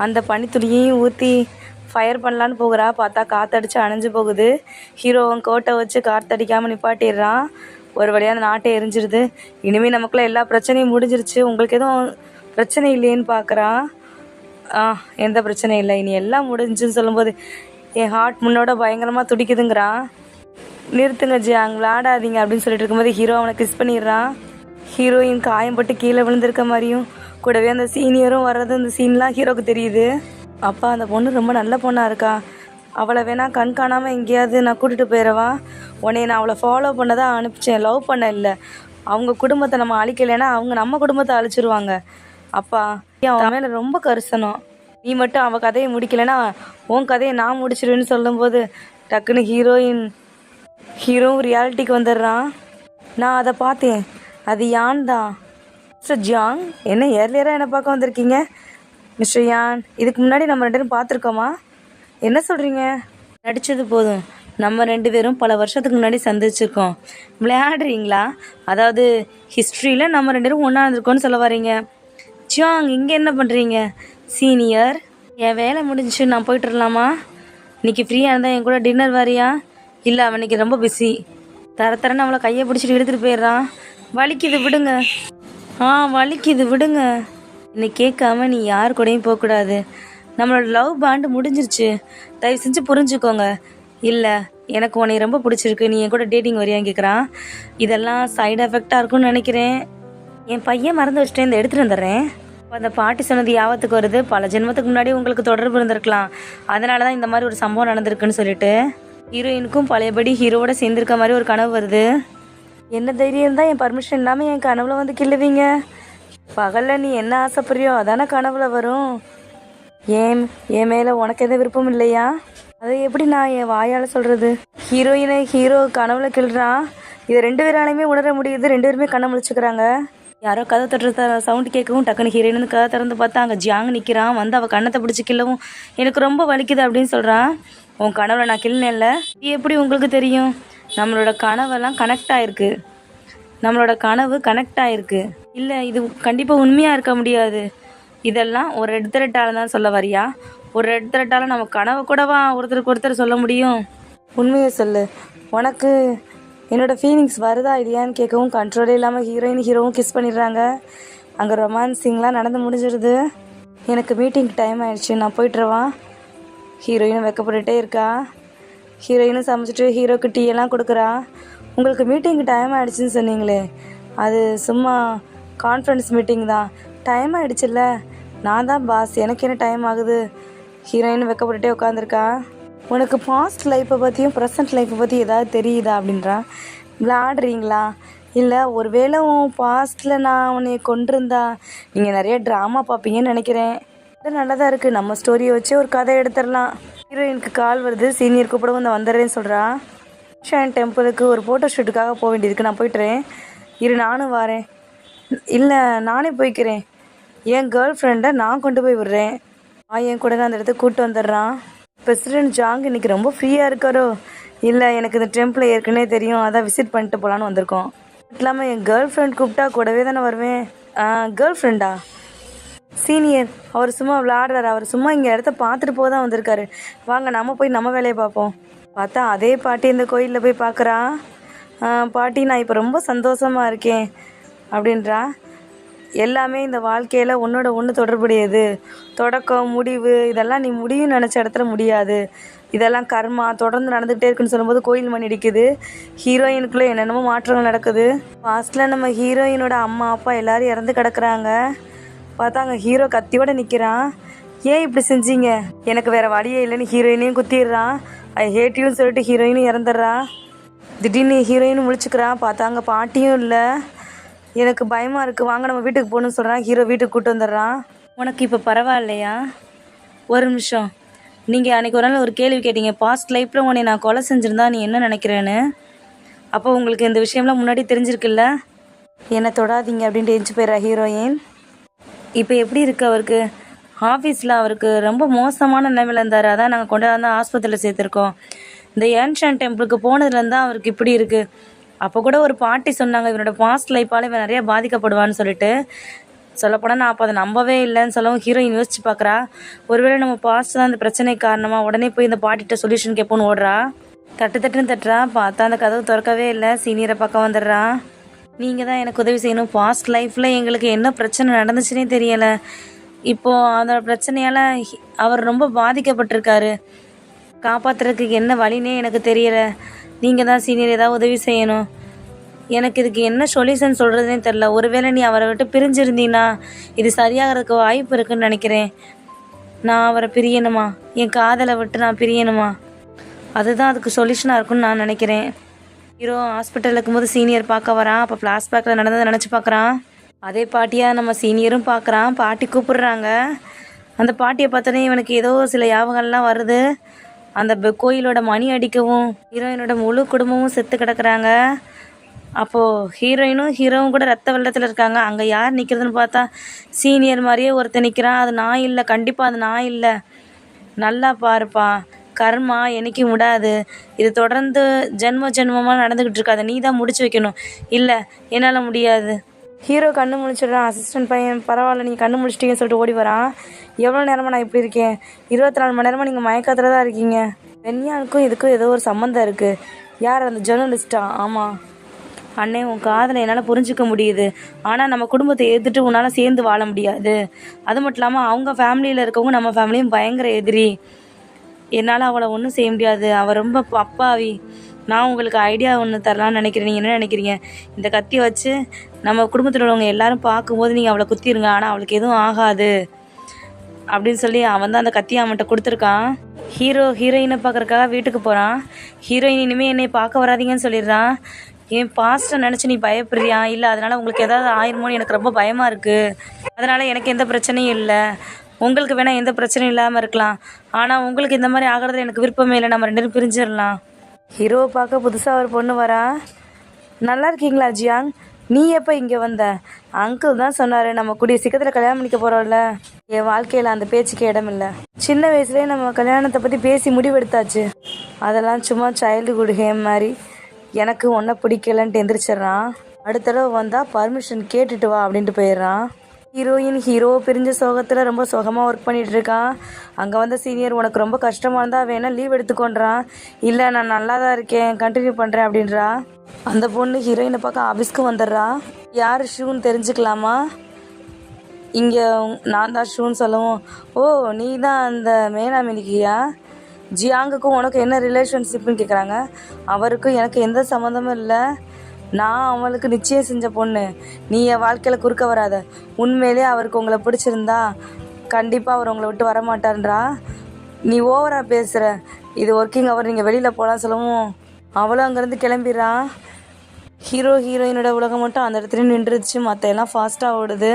அந்த பனித்துளியையும் ஊற்றி ஃபயர் பண்ணலான்னு போகிறா. பார்த்தா காற்றடிச்சு அணைஞ்சு போகுது. ஹீரோவன் கோட்டை வச்சு காற்றடிக்காமல் நிப்பாட்டிடுறான். ஒரு வழியாக அந்த நாட்டை எரிஞ்சிருது. இனிமேல் நமக்குள்ள எல்லா பிரச்சனையும் முடிஞ்சிருச்சு. உங்களுக்கு எதுவும் பிரச்சனை இல்லையேன்னு பார்க்குறான். ஆ எந்த பிரச்சனையும் இல்லை. இனி எல்லாம் முடிஞ்சுன்னு சொல்லும்போது என் ஹார்ட் முன்னோட பயங்கரமாக துடிக்குதுங்கிறான். நிறுத்துங்க ஜி. அங்கே விளாடாதீங்க அப்படின்னு சொல்லிட்டு இருக்கும்போது ஹீரோ அவனை கிஸ் பண்ணிடுறான். ஹீரோயின் காயம்பட்டு கீழே விழுந்திருக்க மாதிரியும் கூடவே அந்த சீனியரும் வர்றது அந்த சீன்லாம் ஹீரோக்கு தெரியுது. அப்பா அந்த பொண்ணு ரொம்ப நல்ல பொண்ணாக இருக்கா? அவளை வேணால் கண் காணாமல் எங்கேயாவது நான் கூட்டிகிட்டு போயிடவா உன்னை நான் அவளை ஃபாலோ பண்ண தான் அனுப்பிச்சேன். லவ் பண்ண இல்லை. அவங்க குடும்பத்தை நம்ம அழிக்கலைன்னா அவங்க நம்ம குடும்பத்தை அழிச்சிருவாங்க. அப்பா ஏன் அவன் மேலே ரொம்ப கரிசனம். நீ மட்டும் அவள் கதையை முடிக்கலைன்னா உன் கதையை நான் முடிச்சிருவேன்னு சொல்லும்போது டக்குன்னு ஹீரோயின் ஹீரோவும் ரியாலிட்டிக்கு வந்துடுறான். நான் அதை பார்த்தேன். அது யான் தான்? மிஸ்டர் ஜாங் என்ன ஏர்லியராக என்னை பார்க்க வந்திருக்கீங்க? மிஸ்டர் யான் இதுக்கு முன்னாடி நம்ம ரெண்டு பேரும் பார்த்துருக்கோமா? என்ன சொல்கிறீங்க நடித்தது போதும். நம்ம ரெண்டு பேரும் பல வருஷத்துக்கு முன்னாடி சந்திச்சிருக்கோம். விளையாடுறீங்களா? அதாவது ஹிஸ்ட்ரியில் நம்ம ரெண்டு பேரும் ஒன்றா இருந்திருக்கோம்னு சொல்ல வரீங்க ஜாங் இங்கே என்ன பண்ணுறீங்க சீனியர் என் வேலை முடிஞ்சு நான் போயிட்டுருலாமா இன்றைக்கி ஃப்ரீயாக இருந்தால் என் கூட டின்னர் வரியா? இல்லை அவன் ரொம்ப பிஸி தர தரன்னு அவளை கையை பிடிச்சிட்டு எடுத்துகிட்டு போயிடுறான். வலிக்குது விடுங்க. ஆ வலிக்குது விடுங்க. என்னை கேட்காம நீ யார் கூடயும் போகக்கூடாது. நம்மளோட லவ் பாண்டு முடிஞ்சிருச்சு. தயவு செஞ்சு புரிஞ்சுக்கோங்க. இல்லை எனக்கு உன்னை ரொம்ப பிடிச்சிருக்கு. நீ என் கூட டேட்டிங் வரியான்னு கேட்குறான் இதெல்லாம் சைடு எஃபெக்டாக இருக்கும்னு நினைக்கிறேன். என் பையன் மறந்து வச்சுட்டேன். இந்த எடுத்துகிட்டு வந்துடுறேன். அந்த பாட்டி சொன்னது யாபத்துக்கு வருது? பல ஜென்மத்துக்கு முன்னாடி உங்களுக்கு தொடர்பு இருந்திருக்கலாம். அதனால தான் இந்த மாதிரி ஒரு சம்பவம் நடந்திருக்குன்னு சொல்லிட்டு ஹீரோயினுக்கும் பழையபடி ஹீரோவோட சேர்ந்திருக்க மாதிரி ஒரு கனவு வருது. என்ன தைரியம் என் பர்மிஷன் இல்லாமல் என் கனவுல வந்து கிள்ளுவீங்க? பகலில் நீ என்ன ஆசைப்படுறியோ அதான கனவுல வரும். ஏன்? என் மேலே உனக்கு எதுவும் விருப்பம் இல்லையா? அதை எப்படி நான் என் வாயால் சொல்கிறது ஹீரோயினை ஹீரோ கனவுல கிள்றான் இதை ரெண்டு பேராலையுமே உணர முடியுது. ரெண்டு பேருமே கண்ணை முழிச்சுக்கிறாங்க. யாரோ கதை தட்டுற சவுண்ட் கேட்கவும் டக்குன்னு ஹீரோயின் வந்து கதை திறந்து பார்த்தா அங்கே ஜாங் நிற்கிறான் வந்து அவள் கண்ணத்தை பிடிச்சி கிள்ளவும். எனக்கு ரொம்ப வலிக்குது அப்படின்னு சொல்கிறான் உன் கனவுல நான் கிள்னேன்ல எப்படி உங்களுக்கு தெரியும்? நம்மளோட கனவெல்லாம் கனெக்ட் ஆயிருக்கு. நம்மளோட கனவு கனெக்ட் ஆயிருக்கு. இல்லை இது கண்டிப்பாக உண்மையாக இருக்க முடியாது. இதெல்லாம் ஒரு ரெட் தான் சொல்ல வரியா? ஒரு ரெட் நம்ம கனவை கூடவா ஒருத்தருக்கு ஒருத்தர் சொல்ல முடியும்? உண்மையை சொல்லு. உனக்கு என்னோடய ஃபீலிங்ஸ் வருதா இல்லையான்னு கேட்கவும் கண்ட்ரோலே இல்லாமல் ஹீரோயின் ஹீரோவும் கிஸ் பண்ணிடுறாங்க. அங்கே ரொமான்சிங்லாம் நடந்து முடிஞ்சிடுது எனக்கு மீட்டிங் டைம் ஆயிடுச்சு. நான் போயிட்டுருவான் ஹீரோயினும் வெக்கப்பட்டுட்டே இருக்கா? ஹீரோயினும் சமைச்சிட்டு ஹீரோக்கு டீ எல்லாம் கொடுக்குறா? உங்களுக்கு மீட்டிங் டைம் ஆகிடுச்சின்னு சொன்னீங்களே. அது சும்மா கான்ஃபரன்ஸ் மீட்டிங் தான். டைம் ஆகிடுச்சில்ல நான் தான் பாஸ் எனக்கு என்ன டைம் ஆகுது? ஹீரோயின் வெக்கப்பட்டுட்டே உட்காந்துருக்கா உனக்கு பாஸ்ட் லைஃப்பை பற்றியும் ப்ரெசன்ட் லைஃப்பை பற்றி ஏதாவது தெரியுதா அப்படின்றா? விளாடுறீங்களா இல்லை ஒருவேளை உன் பாஸ்ட்டில் நான் உன்னை கொண்டிருந்தா நீங்கள் நிறைய ட்ராமா பார்ப்பீங்கன்னு நினைக்கிறேன். இது நல்லா தான் இருக்குது நம்ம ஸ்டோரியை வச்சு ஒரு கதை எடுத்துடலாம். ஹீரோயினுக்கு கால் வருது. சீனியர் கூப்பிடவும் வந்து வந்துடுறேன்னு சொல்கிறா ஷான் டெம்பிளுக்கு ஒரு ஃபோட்டோ ஷூட்டுக்காக போக வேண்டியதுக்கு நான் போய்ட்டுறேன். இரு நானும் வரேன். இல்லை நானே போய்க்கிறேன். என் கேர்ள் ஃப்ரெண்டை நான் கொண்டு போய் விடுறேன். ஆ என் கூட அந்த இடத்துக்கு கூப்பிட்டு வந்துடுறான். பிரசிடென்ட் ஜாங் இன்னைக்கு ரொம்ப ஃப்ரீயாக இருக்காரோ? இல்லை எனக்கு இந்த டெம்பிள் ஏற்கனவே தெரியும். அதான் விசிட் பண்ணிட்டு போகலான்னு வந்திருக்கோம். இல்லாமல் என் கேர்ள் ஃப்ரெண்ட் கூப்பிட்டா கூடவே தானே வருவேன். கேர்ள் ஃப்ரெண்டா சீனியர் அவர் சும்மா விளாடுறாரு அவர் சும்மா இங்கே இடத்த பார்த்துட்டு போக தான் வந்திருக்காரு. வாங்க நம்ம போய் நம்ம வேலையை பார்ப்போம். பார்த்தா அதே பாட்டி இந்த கோயிலில் போய் பார்க்குறா. பாட்டி நான் இப்போ ரொம்ப சந்தோஷமாக இருக்கேன். அப்படின்றா. எல்லாமே இந்த வாழ்க்கையில் உன்னோட ஒன்று தொடர்புடையது. தொடக்கம் முடிவு இதெல்லாம் நீ முடியும் நினச்ச இடத்துல முடியாது. இதெல்லாம் கர்மா தொடர்ந்து நடந்துகிட்டே இருக்குன்னு சொல்லும்போது கோயில் மணி அடிக்குது. ஹீரோயினுக்குள்ளே என்னென்னமோ மாற்றங்கள் நடக்குது. ஃபாஸ்ட்டில் நம்ம ஹீரோயினோட அம்மா அப்பா எல்லோரும் இறந்து கிடக்குறாங்க. பார்த்தா அங்கே ஹீரோ கத்தியோட நிற்கிறான் ஏன் இப்படி செஞ்சீங்க? எனக்கு வேற வழியே இல்லைன்னு ஹீரோயினையும் குத்திடுறான். ஐ ஹேட்டியும் சொல்லிட்டு ஹீரோயினும் இறந்துடுறா திடீர்னு ஹீரோயினும் முழிச்சுக்கிறான். பார்த்தா அங்கே பாட்டியும் இல்லை. எனக்கு பயமாக இருக்குது வாங்க நம்ம வீட்டுக்கு போகணும்னு சொல்கிறான் ஹீரோ வீட்டுக்கு கூப்பிட்டு வந்துடுறான். உனக்கு இப்போ பரவாயில்லையா? ஒரு நிமிஷம். நீங்கள் அன்றைக்கி ஒரு நாள் ஒரு கேள்வி கேட்டீங்க. பாஸ்ட் லைஃப்பில் உன்னை நான் கொலை செஞ்சுருந்தா நீ என்ன நினைக்கிறேன்னு? அப்போ உங்களுக்கு இந்த விஷயம்லாம் முன்னாடி தெரிஞ்சிருக்குல்ல? என்னை தொடாதீங்க அப்படின்ட்டு எஞ்சி போயிடுறா ஹீரோயின் இப்போ எப்படி இருக்கு அவருக்கு? ஆஃபீஸில் அவருக்கு ரொம்ப மோசமான நிலைமையில் இருந்தார். அதான் நாங்கள் கொண்டு வந்து ஆஸ்பத்திரியில் சேர்த்துருக்கோம். இந்த ஏன்ஷியன் டெம்பிளுக்கு போனதுலேருந்து தான் அவருக்கு இப்படி இருக்குது அப்போ கூட ஒரு பாட்டி சொன்னாங்க இவனோட பாஸ்ட் லைஃப்பால் இவன் நிறைய பாதிக்கப்படுவான்னு சொல்லிட்டு. சொல்லப்போனால் நான் அப்போ அதை நம்பவே இல்லைன்னு சொல்லவும் ஹீரோயின் யோசிச்சு பார்க்குறா ஒருவேளை நம்ம பாஸ்ட் தான் இந்த பிரச்சனை காரணமாக உடனே போய் இந்த பாட்டிகிட்ட சொல்யூஷன் கேட்போன்னு ஓடுறா? தட்டு தட்டுன்னு தட்டுறா. பார்த்தா அந்த கதவு திறக்கவே இல்லை. சீனியரை பக்கம் வந்துடுறா. நீங்கள் தான் எனக்கு உதவி செய்யணும். பாஸ்ட் லைஃப்பில் எங்களுக்கு என்ன பிரச்சனை நடந்துச்சுன்னே தெரியலை. இப்போது அந்த பிரச்சனையால் அவர் ரொம்ப பாதிக்கப்பட்டிருக்காரு. காப்பாற்றுறதுக்கு என்ன வழினே எனக்கு தெரியலை. நீங்கள் தான் சீனியர் ஏதாவது உதவி செய்யணும். எனக்கு இதுக்கு என்ன சொல்யூஷன் சொல்கிறதுனே தெரில ஒருவேளை நீ அவரை விட்டு பிரிஞ்சிருந்தீன்னா இது சரியாகிறதுக்கு வாய்ப்பு இருக்குன்னு நினைக்கிறேன். நான் அவரை பிரியணுமா? என் காதலை விட்டு நான் பிரியணுமா? அதுதான் அதுக்கு சொல்யூஷனாக இருக்கும்னு நான் நினைக்கிறேன். ஹீரோ ஹாஸ்பிட்டலில் இருக்கும்போது சீனியர் பார்க்க வரான். அப்போ ஃப்ளாஷ்பேக்கில் நடந்ததை நினச்சி பார்க்குறான். அதே பாட்டியாக நம்ம சீனியரும் பார்க்குறான். பாட்டி கூப்பிடுறாங்க. அந்த பாட்டியை பார்த்தோன்னே இவனுக்கு ஏதோ சில ஞாபகம்லாம் வருது. அந்த கோயிலோட மணி அடிக்கவும் ஹீரோயினோட முழு குடும்பமும் செத்து கிடக்குறாங்க. அப்போது ஹீரோயினும் ஹீரோவும் கூட ரத்த வெள்ளத்தில் இருக்காங்க. அங்கே யார் நிற்கிறதுன்னு பார்த்தா சீனியர் மாதிரியே ஒருத்தன் நிற்கிறான் அது நான் இல்லை. கண்டிப்பாக அது நான் இல்லை. நல்லா பாருப்பா. கர்மா என்றைக்கும் விடாது. இது தொடர்ந்து ஜென்ம ஜென்மமாக நடந்துக்கிட்டு இருக்காது நீ தான் முடிச்சு வைக்கணும். இல்லை என்னால் முடியாது. ஹீரோ கண்ணு முடிச்சிடுறான் அசிஸ்டன்ட் பையன் பரவாயில்ல நீங்கள் கண்ணு முடிச்சிட்டீங்கன்னு சொல்லிட்டு ஓடி வரான் எவ்வளோ நேரமாக நான் இப்படி இருக்கேன்? இருபத்தி நாலு மணி நேரமாக நீங்கள் மயக்கத்தில் தான் இருக்கீங்க. வெண்ணியானுக்கும் இதுக்கும் ஏதோ ஒரு சம்மந்தம் இருக்குது யார் அந்த ஜேர்னலிஸ்டா ஆமாம் அண்ணே உன் காதலை என்னால் புரிஞ்சிக்க முடியுது. ஆனால் நம்ம குடும்பத்தை எதிர்த்துட்டு உன்னால் சேர்ந்து வாழ முடியாது. அது மட்டும் இல்லாமல் அவங்க ஃபேமிலியில் இருக்கவங்க நம்ம ஃபேமிலியும் பயங்கர எதிரி. என்னால் அவளை ஒன்றும் செய்ய முடியாது. அவள் ரொம்ப அப்பாவி. நான் உங்களுக்கு ஐடியா ஒன்று தரலான்னு நினைக்கிறேன். நீங்கள் என்ன நினைக்கிறீங்க? இந்த கத்தியை வச்சு நம்ம குடும்பத்தில் உள்ளவங்க எல்லாரும் பார்க்கும்போது நீங்கள் அவளை குத்திருங்க. ஆனால் அவளுக்கு எதுவும் ஆகாது. அப்படின்னு சொல்லி அவன் தான் அந்த கத்தியை அவன்கிட்ட கொடுத்துருக்கான். ஹீரோ ஹீரோயினை பார்க்கறக்காக வீட்டுக்கு போகிறான் ஹீரோயின் இனிமேல் என்னை பார்க்க வராதீங்கன்னு சொல்லிடுறான். என் பாஸ்ட்டை நினச்சி நீ பயப்படுறியா? இல்லை அதனால் உங்களுக்கு எதாவது ஆயிருமோன்னு எனக்கு ரொம்ப பயமாக இருக்குது அதனால் எனக்கு எந்த பிரச்சனையும் இல்லை. உங்களுக்கு வேணால் எந்த பிரச்சனையும் இல்லாமல் இருக்கலாம். ஆனால் உங்களுக்கு இந்த மாதிரி ஆகிறதுல எனக்கு விருப்பமே இல்லை. நம்ம ரெண்டு பேரும் பிரிஞ்சிடலாம். ஹீரோவை பார்க்க புதுசாக ஒரு பொண்ணு வரா. நல்லா இருக்கீங்களா ஜியாங்? நீ எப்போ இங்கே வந்த? அங்கிள் தான் சொன்னார் நம்ம கூடிய சீக்கிரத்தில் கல்யாணம் பண்ணிக்க போகிறோம்ல என் வாழ்க்கையில் அந்த பேச்சுக்கு இடம் இல்லை. சின்ன வயசுலேயே நம்ம கல்யாணத்தை பற்றி பேசி முடிவெடுத்தாச்சு. அதெல்லாம் சும்மா சைல்டுஹுட் கேம் மாதிரி. எனக்கு ஒன்றை பிடிக்கலன்ட்டு எந்திரிச்சிடுறான். அடுத்த தடவை வந்தால் பர்மிஷன் கேட்டுட்டு வா அப்படின்ட்டு போயிடுறான். ஹீரோயின் ஹீரோ பிரிஞ்ச சோகத்தில் ரொம்ப சுகமாக ஒர்க் பண்ணிட்டு இருக்கான் அங்கே வந்த சீனியர் உனக்கு ரொம்ப கஷ்டமாக இருந்தால் வேணால் லீவ் எடுத்துக்கொண்டான் இல்லை நான் நல்லா தான் இருக்கேன் கண்டினியூ பண்ணுறேன் அப்படின்றா. அந்த பொண்ணு ஹீரோயினை பார்க்க ஆஃபீஸ்க்கு வந்துடுறா. யார் ஷூன்னு தெரிஞ்சுக்கலாமா? இங்கே நான் தான் ஷூன்னு சொல்லவும் ஓ நீ தான் அந்த மேனாமினிக்கியா? ஜியாங்குக்கும் உனக்கு என்ன ரிலேஷன்ஷிப்னு கேட்குறாங்க அவருக்கும் எனக்கு எந்த சம்மந்தமும் இல்லை. நான் அவளுக்கு நிச்சயம் செஞ்ச பொண்ணு. நீ என் வாழ்க்கையில் குறுக்க வராத. உண்மையிலே அவருக்கு உங்களை பிடிச்சிருந்தா கண்டிப்பாக அவர் உங்களை விட்டு வரமாட்டான்றா நீ ஓவராக பேசுகிற இது ஒர்க்கிங் அவர் நீங்கள் வெளியில் போகலாம் சொல்லவும் அவளும் அங்கேருந்து கிளம்பிடுறான் ஹீரோ ஹீரோயினோட உலகம் மட்டும் அந்த இடத்துல நின்றுச்சு மற்ற எல்லாம் ஃபாஸ்ட்டாக ஓடுது.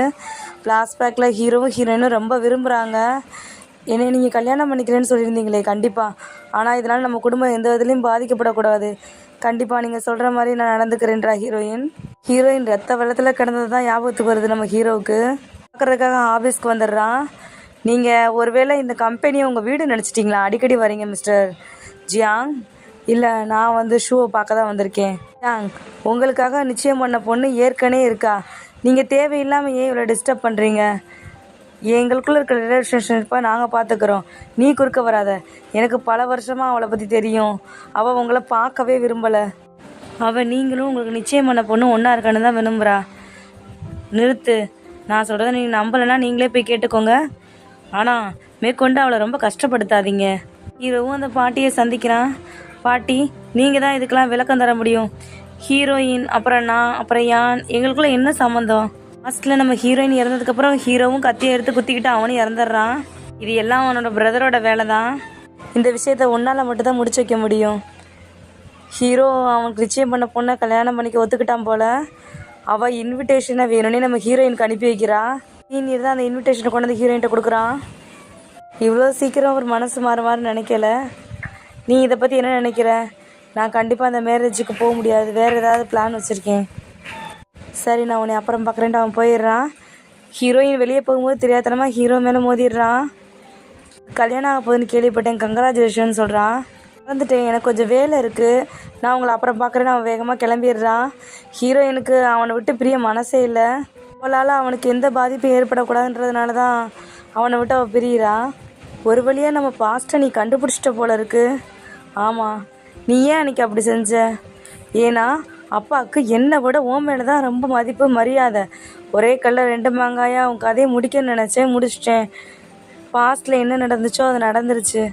ஃப்ளாஷ்பேக்கில் ஹீரோவும் ஹீரோயினும் ரொம்ப விரும்புகிறாங்க என்னை நீங்கள் கல்யாணம் பண்ணிக்கிறேன்னு சொல்லியிருந்தீங்களே கண்டிப்பாக ஆனால் இதனால் நம்ம குடும்பம் எந்த விதத்துலையும் பாதிக்கப்படக்கூடாது. கண்டிப்பாக நீங்கள் சொல்கிற மாதிரி நான் நடந்துக்கிறேன்றா ஹீரோயின். ஹீரோயின் ரத்த வெள்ளத்தில் கிடந்தது தான் ஞாபகத்துக்கு வருது நம்ம ஹீரோவுக்கு. பார்க்குறதுக்காக ஆஃபீஸ்க்கு வந்துடுறான் நீங்கள் ஒருவேளை இந்த கம்பெனியை உங்கள் வீடு நினச்சிட்டிங்களா? அடிக்கடி வரீங்க மிஸ்டர் ஜியாங். இல்லை நான் வந்து ஷூவை பார்க்க தான் வந்திருக்கேன். ஜியாங் உங்களுக்காக நிச்சயம் பண்ண பொண்ணு ஏற்கனவே இருக்கா? நீங்கள் தேவையில்லாமல் ஏன் இவ்வளோ டிஸ்டர்ப் பண்ணுறீங்க எங்களுக்குள்ள இருக்கிற ரிலேஷன்ஷிப்பை நாங்கள் பார்த்துக்குறோம் நீ குறுக்க வராத. எனக்கு பல வருஷமாக அவளை பற்றி தெரியும். அவள் உங்களை பார்க்கவே விரும்பலை. அவள் நீங்களும் உங்களுக்கு நிச்சயம் பண்ண பொண்ணு ஒன்றா இருக்கான்னு தான் விரும்புகிறா நிறுத்து. நான் சொல்கிறத நீங்கள் நம்பலைன்னா நீங்களே போய் கேட்டுக்கோங்க. ஆனால் மேற்கொண்டு அவளை ரொம்ப கஷ்டப்படுத்தாதீங்க. ஹீரோவும் அந்த பாட்டியை சந்திக்கிறான். பாட்டி நீங்கள் தான் இதுக்கெல்லாம் விளக்கம் தர முடியும். ஹீரோயின் அப்புறம் நான் அப்புறம் யான் எங்களுக்குள்ள என்ன சம்மந்தம் லாஸ்ட்டில் நம்ம ஹீரோயின் இறந்ததுக்கப்புறம் ஹீரோவும் கத்தியை எடுத்து குத்திக்கிட்டு அவனும் இறந்துடுறான். இது எல்லாம் அவனோட பிரதரோட வேலை தான் இந்த விஷயத்த ஒன்றால் மட்டும்தான் முடிச்சு வைக்க முடியும். ஹீரோ அவனுக்கு நிச்சயம் பண்ண பொண்ணை கல்யாணம் பண்ணிக்க ஒத்துக்கிட்டான் போல. அவள் இன்விடேஷனை வேணும்னே நம்ம ஹீரோயினுக்கு அனுப்பி வைக்கிறா. நீ தான் அந்த இன்விடேஷனை கொண்டு வந்து ஹீரோயின்ட்ட கொடுக்குறான். இவ்வளோ சீக்கிரம் ஒரு மனசு மாறுமாறு நினைக்கல. நீ இதை பற்றி என்ன நினைக்கிற? நான் கண்டிப்பாக அந்த மேரேஜுக்கு போக முடியாது. வேறு ஏதாவது பிளான் வச்சுருக்கேன். சரி நான் உன்னை அப்புறம் பார்க்குறேன்ட்டு அவன் போயிடுறான். ஹீரோயின் வெளியே போகும்போது தெரியாதனமாக ஹீரோ மேலே மோதிடுறான். கல்யாணம் ஆக போகுதுன்னு கேள்விப்பட்டேன் கங்கராஜுலேஷன் சொல்கிறான் வந்துட்டேன் எனக்கு கொஞ்சம் வேலை இருக்குது நான் உங்களை அப்புறம் பார்க்குறேன்னு அவன் வேகமாக கிளம்பிடுறான். ஹீரோயினுக்கு அவனை விட்டு பிரிய மனசே இல்லை. அவளால் அவனுக்கு எந்த பாதிப்பும் ஏற்படக்கூடாதுன்றதுனால தான் அவனை விட்டு அவள் பிரியிறான் ஒரு வழியாக நம்ம பாஸ்ட்டை நீ கண்டுபிடிச்சிட்ட போல இருக்கு. ஆமாம் நீ ஏன் அன்னைக்கு அப்படி செஞ்ச? ஏன்னா அப்பாவுக்கு என்னை விட ஓம் மேலே தான் ரொம்ப மதிப்பு மரியாதை. ஒரே கல்ல ரெண்டு மாங்காயா உன் கதையை முடிக்க நினச்சேன் முடிச்சிட்டேன். பாஸ்டில் என்ன நடந்துச்சோ அது நடந்துருச்சு.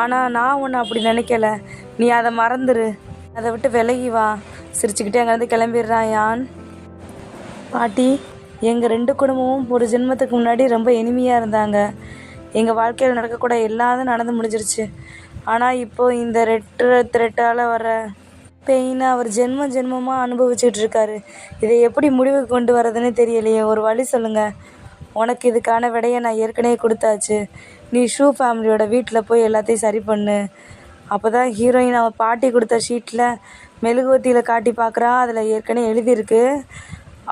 ஆனால் நான் ஒன்று அப்படி நினைக்கல. நீ அதை மறந்துரு. அதை விட்டு விலகி வா. சிரிச்சுக்கிட்டே அங்கேருந்து கிளம்பிடுறான் யான். பாட்டி எங்கள் ரெண்டு குடும்பமும் ஒரு ஜென்மத்துக்கு முன்னாடி ரொம்ப இனிமையாக இருந்தாங்க. எங்கள் வாழ்க்கையில் நடக்கக்கூட எல்லாதும் நடந்து முடிஞ்சிருச்சு. ஆனால் இப்போ இந்த ரெட்டு த்ரெட்டால் வர பெயினை அவர் ஜென்ம ஜென்மமாக அனுபவிச்சுட்டு இருக்காரு இதை எப்படி முடிவுக்கு கொண்டு வரதுன்னு தெரியலையே. ஒரு வழி சொல்லுங்கள் உனக்கு இதுக்கான விடையை நான் ஏற்கனவே கொடுத்தாச்சு. நீ ஷூ ஃபேமிலியோட வீட்டில் போய் எல்லாத்தையும் சரி பண்ணு. அப்போ தான் ஹீரோயின் அவன் பாட்டி கொடுத்த ஷீட்டில் மெழுகுவத்தியில் காட்டி பார்க்குறா அதில் ஏற்கனவே எழுதியிருக்கு.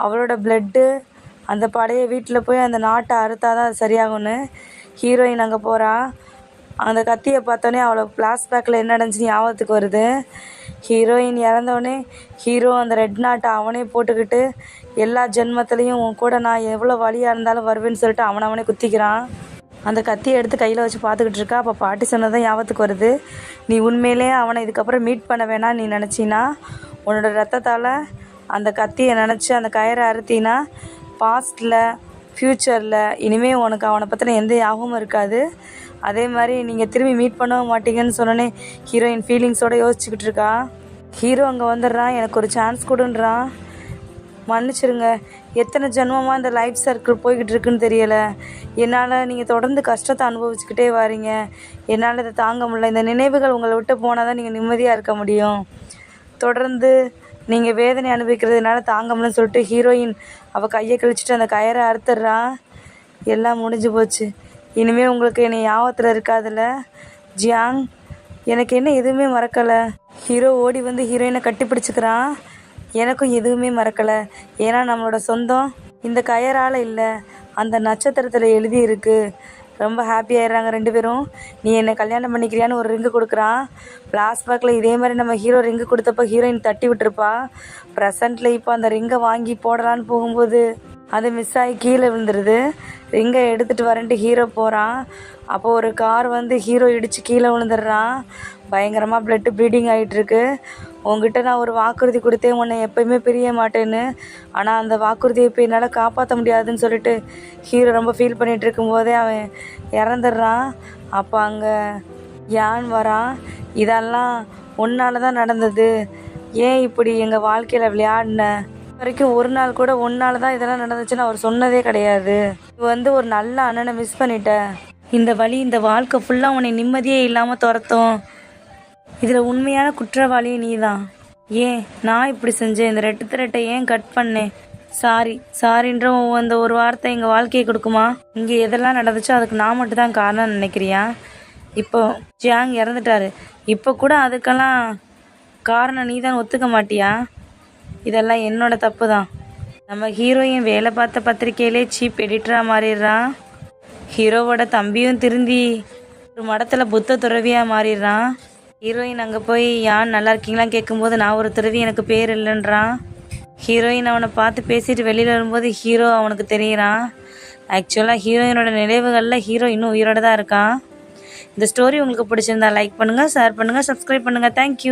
அவளோட பிளட்டு அந்த படையை வீட்டில் போய் அந்த நாட்டை அறுத்தா தான் அது சரியாகும்னு. ஹீரோயின் அங்கே போகிறா அந்த கத்தியை பார்த்தோன்னே அவளை ஃப்ளாஷ்பேக்கில் என்ன நடந்துச்சு ஞாபகத்துக்கு வருது. ஹீரோயின் இறந்தவொடனே ஹீரோ அந்த ரெட் நாட்டை அவனே போட்டுக்கிட்டு எல்லா ஜென்மத்துலேயும் உன் கூட நான் எவ்வளோ வழியாக இருந்தாலும் வருவேன்னு சொல்லிட்டு அவனை அவனே குத்திக்கிறான். அந்த கத்தியை எடுத்து கையில் வச்சு பார்த்துக்கிட்டு இருக்கா. அப்போ பாட்டி சொன்னதான் ஞாபகத்துக்கு வருது. நீ உண்மையிலே அவனை இதுக்கப்புறம் மீட் பண்ண வேணாம் நீ நினச்சினா? உன்னோட ரத்தத்தால் அந்த கத்தியை நினச்சி அந்த கயிறை அறுத்தினா? பாஸ்டில் ஃப்யூச்சரில் இனிமேல் உனக்கு அவனை பற்றின எந்த ஞாபகமும் இருக்காது. அதே மாதிரி நீங்கள் திரும்பி மீட் பண்ணவும் மாட்டீங்கன்னு சொன்னோன்னே ஹீரோயின் ஃபீலிங்ஸோடு யோசிச்சுக்கிட்டு இருக்கா ஹீரோ அங்கே வந்துடுறான் எனக்கு ஒரு சான்ஸ் கொடுன்றான் மன்னிச்சிருங்க எத்தனை ஜென்மமாக இந்த லைஃப் சர்க்கிள் போய்கிட்டு இருக்குன்னு தெரியலை. என்னால் நீங்கள் தொடர்ந்து கஷ்டத்தை அனுபவிச்சுக்கிட்டே வாரீங்க. என்னால் இதை தாங்க முடியல. இந்த நினைவுகள் உங்களை விட்டு போனால் தான் நீங்கள் நிம்மதியாக இருக்க முடியும். தொடர்ந்து நீங்கள் வேதனை அனுபவிக்கிறதுனால தாங்க முடியலன்னு சொல்லிட்டு ஹீரோயின் அவள் கையை கழிச்சிட்டு அந்த கயரை அறுத்துடுறான் எல்லாம் முடிஞ்சு போச்சு. இனிமேல் உங்களுக்கு என்னை ஞாபகத்தில் இருக்காதுல்ல ஜியாங் எனக்கு என்ன எதுவுமே மறக்கலை. ஹீரோ ஓடி வந்து ஹீரோயினை கட்டிப்பிடிச்சிக்கிறான். எனக்கும் எதுவுமே மறக்கலை. ஏன்னா நம்மளோட சொந்தம் இந்த கயரால் இல்லை. அந்த நட்சத்திரத்தில் எழுதி இருக்கு ரொம்ப ஹாப்பி ஆயிடுறாங்க ரெண்டு பேரும். நீ என்னை கல்யாணம் பண்ணிக்கிறியான்னு ஒரு ரிங்கு கொடுக்குறான். ஃப்ளாஷ்பேக்கில் இதே மாதிரி நம்ம ஹீரோ ரிங்கு கொடுத்தப்போ ஹீரோயின் தட்டி விட்டுருப்பா. ப்ரெசண்ட்டில் இப்போ அந்த ரிங்கை வாங்கி போடலான்னு போகும்போது அது மிஸ் ஆகி கீழே விழுந்துருது. ரிங்கை எடுத்துகிட்டு வரேன்ட்டு ஹீரோ போகிறான் அப்போது ஒரு கார் வந்து ஹீரோ இடித்து கீழே விழுந்துடுறான். பயங்கரமாக பிளட்டு ப்ளீடிங் ஆகிட்டுருக்கு உங்ககிட்ட நான் ஒரு வாக்குறுதி கொடுத்தேன். உன்னை எப்பயுமே பிரிய மாட்டேன்னு. ஆனால் அந்த வாக்குறுதியை இப்போ என்னால் காப்பாற்ற முடியாதுன்னு சொல்லிட்டு ஹீரோ ரொம்ப ஃபீல் பண்ணிகிட்டு இருக்கும்போதே அவன் இறந்துடுறான். அப்போ அங்கே யான் வரான்? இதெல்லாம் உன்னால தான் நடந்தது. ஏன் இப்படி எங்கள் வாழ்க்கையில் விளையாடின? வரைக்கும் ஒரு நாள் கூட ஒன்னால தான் இதெல்லாம் நடந்துச்சுன்னு அவர் சொன்னதே கிடையாது. நீ வந்து ஒரு நல்ல அண்ணனை மிஸ் பண்ணிட்ட இந்த வழி இந்த வாழ்க்கை ஃபுல்லாக உன்னை நிம்மதியே இல்லாமல் துரத்தும். இதில் உண்மையான குற்றவாளியே நீ தான் ஏன்? நான் இப்படி செஞ்சேன். இந்த ரெட்டு திரட்டை ஏன் கட் பண்ணேன்? சாரி சாரின்ற அந்த ஒரு வார்த்தை எங்கள் வாழ்க்கையை கொடுக்குமா? இங்கே எதெல்லாம் நடந்துச்சோ அதுக்கு நான் மட்டும் தான் காரணம் நினைக்கிறியா? இப்போ ஜியாங் இறந்துட்டாரு. இப்போ கூட அதுக்கெல்லாம் காரணம் நீ தான் ஒத்துக்க மாட்டியா? இதெல்லாம் என்னோட தப்பு தான் நம்ம ஹீரோயின் வேலை பார்த்த பத்திரிக்கையிலே சீப் எடிட்டராக மாறிடுறான் ஹீரோவோட தம்பியும் திருந்தி ஒரு மடத்தில் புத்த துறவியாக மாறிடுறான் ஹீரோயின் அங்கே போய் யான் நல்லா இருக்கீங்களான்னு கேட்கும்போது நான் ஒரு துறவி எனக்கு பேர் இல்லைன்றான். ஹீரோயின் அவனை பார்த்து பேசிட்டு வெளியில் வரும்போது ஹீரோ அவனுக்கு தெரியிறான் ஆக்சுவலாக ஹீரோயினோட நினைவுகளில் ஹீரோ இன்னும் உயிரோட தான் இருக்கான். இந்த ஸ்டோரி உங்களுக்கு பிடிச்சிருந்தா லைக் பண்ணுங்கள் ஷேர் பண்ணுங்கள் சப்ஸ்கிரைப் பண்ணுங்கள் தேங்க்யூ